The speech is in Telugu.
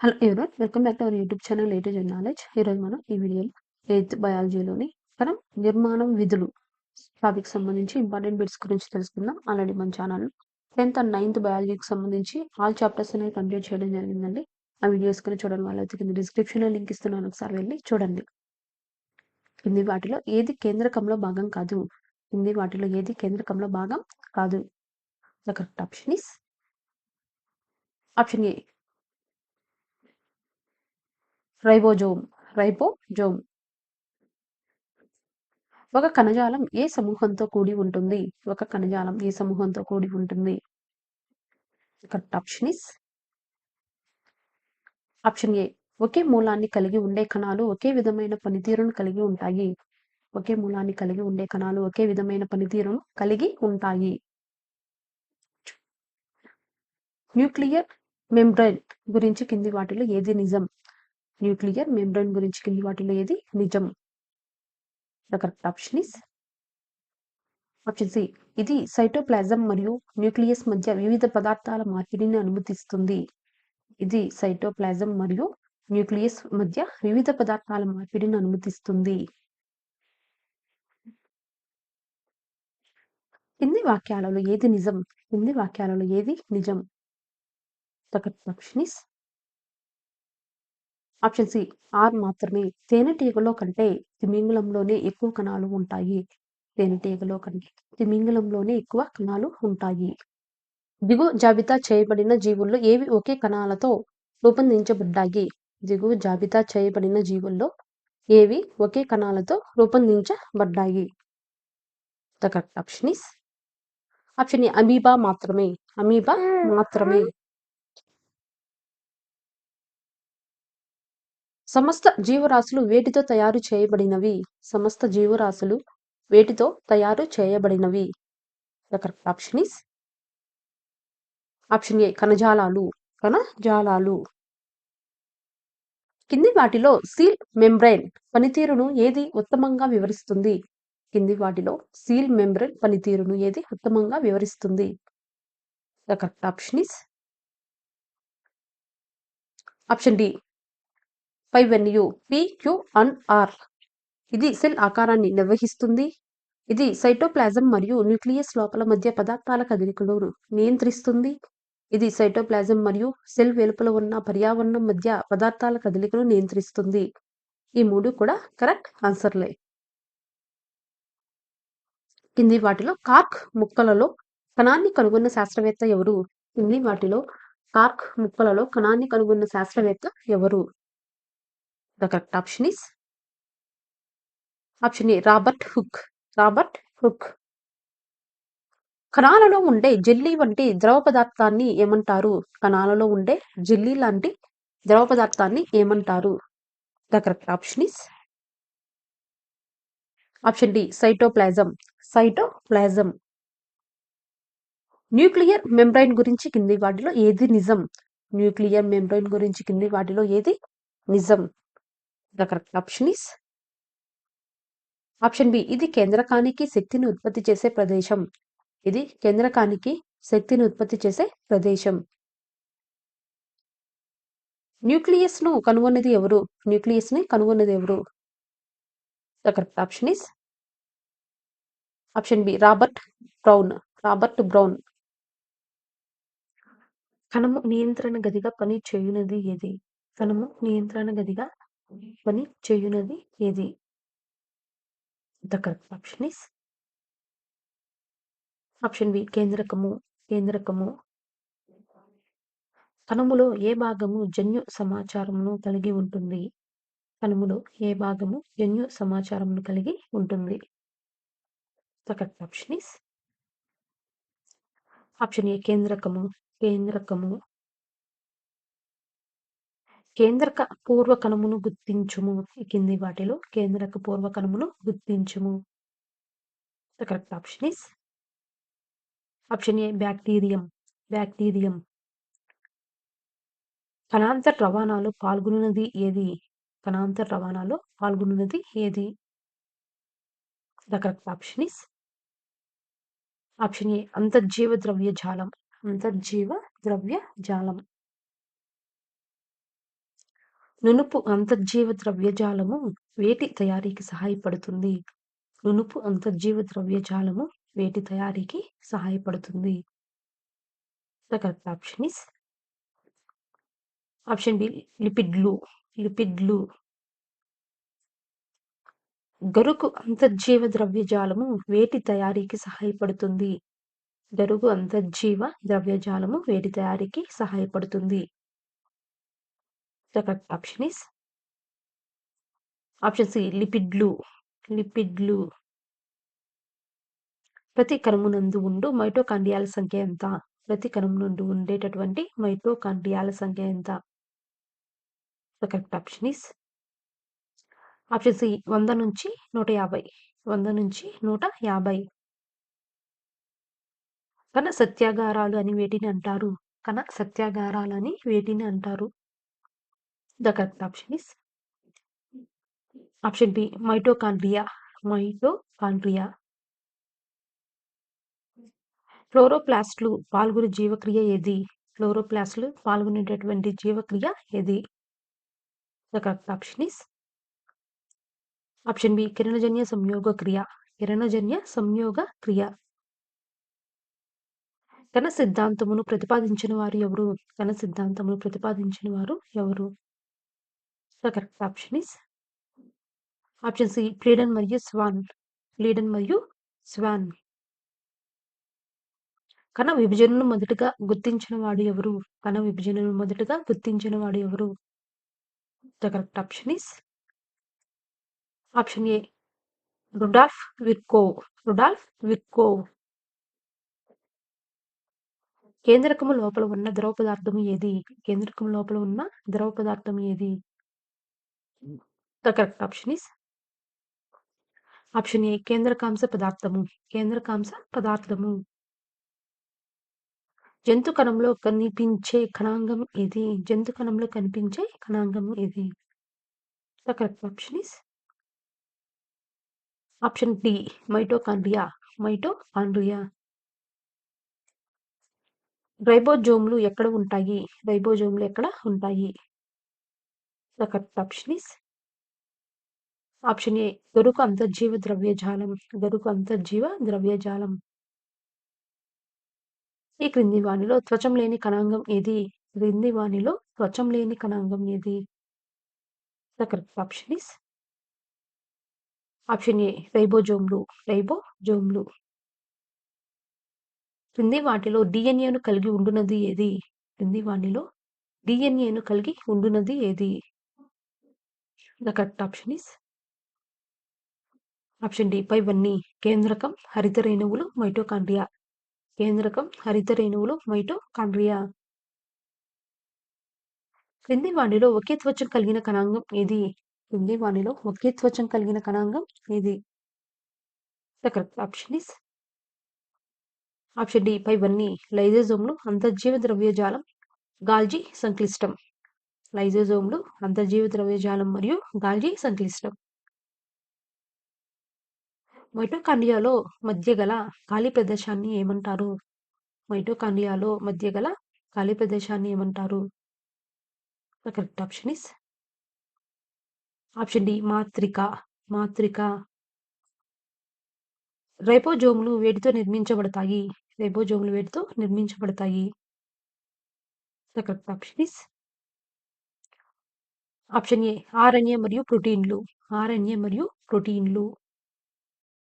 Hello everyone welcome back to our YouTube channel latest and knowledge ఈరోజు మనం ఈ వీడియోలో ఎయిత్ బయాలజీలోని మనం నిర్మాణం విధులు టాపిక్ సంబంధించి ఇంపార్టెంట్ బిట్స్ గురించి తెలుసుకుందాం. ఆల్రెడీ మన ఛానల్ టెన్త్ అండ్ నైన్త్ బయాలజీకి సంబంధించి ఆల్ చాప్టర్స్ అనేవి కంప్లీట్ చేయడం జరిగిందండి. ఆ వీడియోస్ కూడా చూడడం వల్ల కింద డిస్క్రిప్షన్లో లింక్ ఇస్తున్నాను ఒకసారి వెళ్ళి చూడండి. కింది వాటిలో ఏది కేంద్రకంలో భాగం కాదు? కింది వాటిలో ఏది కేంద్రకంలో భాగం కాదు? The correct option is option A ribosome ribosome. ఒక కణజాలం ఏ సమూహంతో కూడి ఉంటుంది? ఒక కణజాలం ఏ సమూహంతో కూడి ఉంటుంది? Correct option is option A ఒకే మూలాన్ని కలిగి ఉండే కణాలు ఒకే విధమైన పనితీరును కలిగి ఉంటాయి. ఒకే మూలాన్ని కలిగి ఉండే కణాలు ఒకే విధమైన పనితీరును కలిగి ఉంటాయి. న్యూక్లియర్ మెంబ్రైన్ గురించి కింది వాటిలో ఏది నిజం? న్యూక్లియర్ మెంబ్రైన్ గురించి కింది వాటిలో ఏది? నిజం. The correct option is option C ఇది సైటోప్లాజం మరియు న్యూక్లియస్ మధ్య వివిధ పదార్థాల మార్పిడిని అనుమతిస్తుంది. ఇది సైటోప్లాజం మరియు న్యూక్లియస్ మధ్య వివిధ పదార్థాల మార్పిడిని అనుమతిస్తుంది. కింది వాక్యాలలో ఏది నిజం? కింది వాక్యాలలో ఏది నిజం? The correct option is option C R మాత్రమే. తేనెటీగలో కంటే తిమింగలంలోనే ఎక్కువ కణాలు ఉంటాయి. తేనెటీగలో కంటే తిమింగలంలోనే ఎక్కువ కణాలు ఉంటాయి. దిగువ జాబితా చేయబడిన జీవుల్లో ఏవి ఒకే కణాలతో రూపొందించబడ్డాయి? దిగువ జాబితా చేయబడిన జీవుల్లో ఏవి ఒకే కణాలతో రూపొందించబడ్డాయి? The correct option is. Option A amoeba మాత్రమే. అమీబా మాత్రమే. సమస్త జీవరాశులు వేటితో తయారు చేయబడినవి. సమస్త జీవరాశులు వేటితో తయారు చేయబడినవి. The correct option is. Option A కణజాలాలు. కణజాలాలు. కింది వాటిలో సీల్ మెంబ్రైన్ పనితీరును ఏది ఉత్తమంగా వివరిస్తుంది? కింది వాటిలో సీల్ మెంబ్రైన్ పనితీరును ఏది ఉత్తమంగా వివరిస్తుంది? The correct option is. Option D పై వెన్యూ పి క్యూ అండ్ ఆర్. ఇది సెల్ ఆకారాన్ని నిర్వహిస్తుంది. ఇది సైటోప్లాజం మరియు న్యూక్లియస్ లోపల మధ్య పదార్థాల కదలికలను నియంత్రిస్తుంది. ఇది సైటోప్లాజం మరియు సెల్ వెలుపల ఉన్న పర్యావరణం మధ్య పదార్థాల కదలికను నియంత్రిస్తుంది. ఈ మూడు కూడా కరెక్ట్ ఆన్సర్లే కింది వాటిలో కార్క్ ముక్కలలో కణాన్ని కనుగొన్న శాస్త్రవేత్త ఎవరు? కింది వాటిలో కార్క్ ముక్కలలో కణాన్ని కనుగొన్న శాస్త్రవేత్త ఎవరు? The correct option is option A Robert Hooke Robert Hooke కణాలలో ఉండే జెల్లీ వంటి ద్రవ పదార్థాన్ని ఏమంటారు? కణాలలో ఉండే జెల్లీ లాంటి ద్రవ పదార్థాన్ని ఏమంటారు? The correct option is option D cytoplasm cytoplasm nuclear membrane గురించి కింది వాటిలో ఏది నిజం? న్యూక్లియర్ మెంబ్రైన్ గురించి కింది వాటిలో ఏది నిజం? The correct option is option B ఇది కేంద్రకానికి శక్తిని ఉత్పత్తి చేసే ప్రదేశం. ఇది కేంద్రకానికి శక్తిని ఉత్పత్తి చేసే ప్రదేశం. న్యూక్లియస్ను కనుగొన్నది ఎవరు? న్యూక్లియస్ని కనుగొన్నది ఎవరు? The correct option is option B Robert Brown Robert Brown కణము నియంత్రణ గదిగా పని చేయునది ఏది? కణము నియంత్రణ గదిగా పని చేయునది ఏది? The correct option is option B కేంద్రకము కేంద్రకము. కణములో ఏ భాగము జన్యు సమాచారమును కలిగి ఉంటుంది? కణములో ఏ భాగము జన్యు సమాచారమును కలిగి ఉంటుంది? The correct option is option A కేంద్రకము కేంద్రకము. కేంద్రక పూర్వకణమును గుర్తించుము. ఈ కింది వాటిలో కేంద్రక పూర్వకణమును గుర్తించుము. The correct option is option A bacterium bacterium కణాంతర రవాణాలో పాల్గొన్నది ఏది? కణాంతర రవాణాలో పాల్గొన్నది ఏది? The correct option is option A అంతర్జీవ ద్రవ్య జాలం అంతర్జీవ ద్రవ్య జాలం నునుపు అంతర్జీవ ద్రవ్యజాలము వేటి తయారీకి సహాయపడుతుంది. నునుపు అంతర్జీవ ద్రవ్యజాలము వేటి తయారీకి సహాయపడుతుంది. The correct option is option B లిపిడ్లు లిపిడ్లు గరుకు అంతర్జీవ ద్రవ్యజాలము వేటి తయారీకి సహాయపడుతుంది. గరుగు అంతర్జీవ ద్రవ్యజాలము వేటి తయారీకి సహాయపడుతుంది. The correct option is option C లిపిడ్లు లిపిడ్లు ప్రతి కణమునందు ఉండు మైటోకాండియాల సంఖ్య ఎంత? ప్రతి కణం నుండి ఉండేటటువంటి మైటోకాండియాల సంఖ్య ఎంత? The correct option is option C వంద నుంచి నూట యాభై వంద నుంచి నూట యాభై. కణ సత్యాగారాలు అని వేటిని అంటారు? కణ సత్యాగారాలు అని వేటిని అంటారు? The correct option is option B mitochondria mitochondria ఫ్లోరోప్లాస్ట్లు పాల్గొనే జీవక్రియ ఏది? ఫ్లోరోప్లాస్ట్లు పాల్గొనేటటువంటి జీవక్రియ ఏది? The correct option is option B కిరణజన్య సంయోగ క్రియ. కిరణజన్య సంయోగ క్రియ. కణ సిద్ధాంతమును ప్రతిపాదించిన వారు ఎవరు? కణ సిద్ధాంతమును ప్రతిపాదించిన వారు ఎవరు? So correct option is option C ఫ్రీడన్ మరియు స్వాన్ ఫ్రీడన్ మరియు స్వాన్. కణ విభజనను మొదటగా గుర్తించిన వాడు ఎవరు? కణ విభజనను మొదటగా గుర్తించిన వాడు ఎవరు? The correct option is option A Rudolf విక్కో Rudolf విక్కో కేంద్రకము లోపల ఉన్న ద్రవ పదార్థం ఏది? కేంద్రకం లోపల ఉన్న ద్రవ పదార్థం ఏది? The correct option is. Option A కేంద్రకాంశ పదార్థము. కేంద్రకాంశ పదార్థము. జంతు కణంలో కనిపించే కణాంగం ఏది? జంతు కణంలో కనిపించే కణాంగం ఏది? The correct option is. Option D mitochondria. Mitochondria. రైబోజోమ్లు ఎక్కడ ఉంటాయి? రైబోజోమ్లు ఎక్కడ ఉంటాయి? The correct option is option A గరుకు అంతర్జీవ ద్రవ్యజాలం గరుకు అంతర్జీవ ద్రవ్యజాలం ఈ క్రింది వాణిలో త్వచం లేని కణాంగం ఏది? క్రింది వాణిలో త్వచం లేని కణాంగం ఏది? The correct option is option A రైబోజోమ్లు రైబోజోమ్లు. క్రింది వాటిలో డిఎన్ఏను కలిగి ఉండునది ఏది? క్రింది వాణిలో డిఎన్ఏను కలిగి ఉండునది ఏది? The correct option is option D పైవన్నీ కేంద్రకం హరిత రేణువులు మైటోకాండ్రియా కేంద్రకం హరిత రేణువులు మైటోకాండ్రియా క్రింది వాణిలో ఒకే త్వచం కలిగిన కణాంగం ఏది క్రింది వాణిలో ఒకే త్వచం కలిగిన కణాంగం ఏది the correct option is option D పైవన్నీ లైజోజోమ్లు అంతర్జీవ ద్రవ్యజాలం గాల్జీ సంక్లిష్టం లైజోజోమ్లు అంతర్జీవ ద్రవ్యజాలం మరియు గాల్జీ సంక్లిష్టం. మైటోకాండియాలో మధ్య గల ఖాళీ ప్రదేశాన్ని ఏమంటారు? మైటోకాండియాలో మధ్య గల ఖాళీ ప్రదేశాన్ని ఏమంటారు? The correct option is option D మాత్రిక. మాత్రిక. రైపోజోములు వేటితో నిర్మించబడతాయి. రైపోజోములు వేటితో నిర్మించబడతాయి. The correct option is option A RNA మరియు ప్రోటీన్లు. ఆర్ఎన్ఏ మరియు ప్రోటీన్లు.